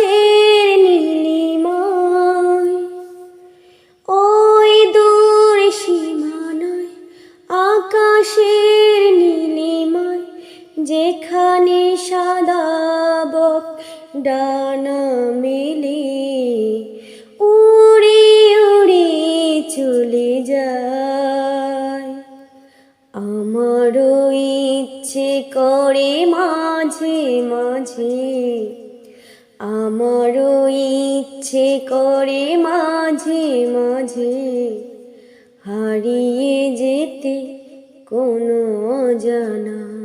আকাশের নীলিমায়। ওই দূর সীমানায় আকাশের নীলিমায়, যেখানে সাদা বক ডানা মেলে। উড়ে উড়ে চলে যায়। আমারও ইচ্ছে করে মাঝে মাঝে আমারও ইচ্ছে করে মাঝে মাঝে হারিয়ে যেতে কোনো জানা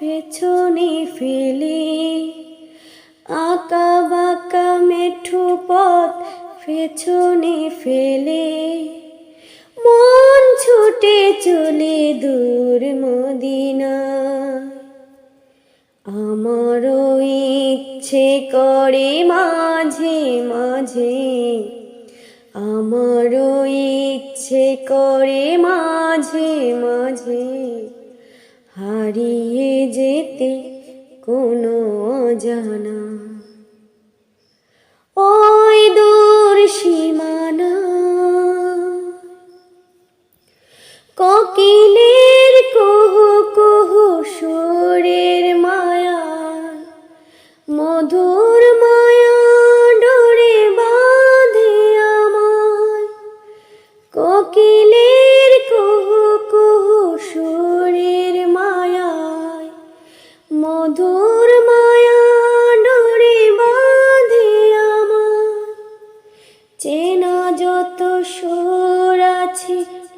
পেছনে ফেলে। আঁকা বাঁকা মেঠো পথ পেছনে ফেলে। মন ছুটে চলে দূর মদিনা। আমারও ইচ্ছে করে মাঝে মাঝে। আমারও ইচ্ছে করে মাঝে মাঝে। হারিয়ে যেতে কোনো জানা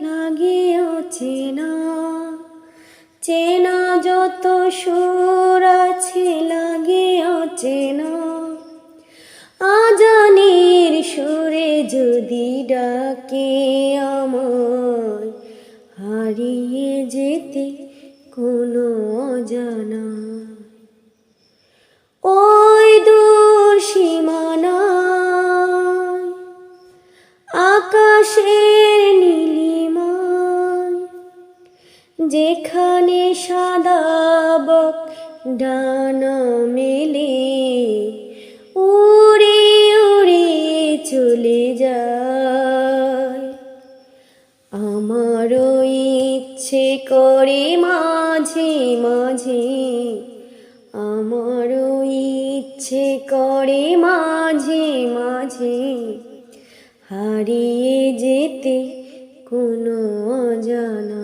লাগে অচেনা চেনা যত সুর আছে লাগে অচেনা আজানের সুরে যদি ডাকে আমায়, হারিয়ে যেতে কোনো অজানা। ওই দূর সীমানায় আকাশের নীলিমায় যেখানে সাদা বক ডানা মেলে, উড়ে উড়ে চলে যায়। আমারও ইচ্ছে করে মাঝে মাঝে, আমারও ইচ্ছে করে মাঝে মাঝে হারিয়ে যেতে কোনো অজানা।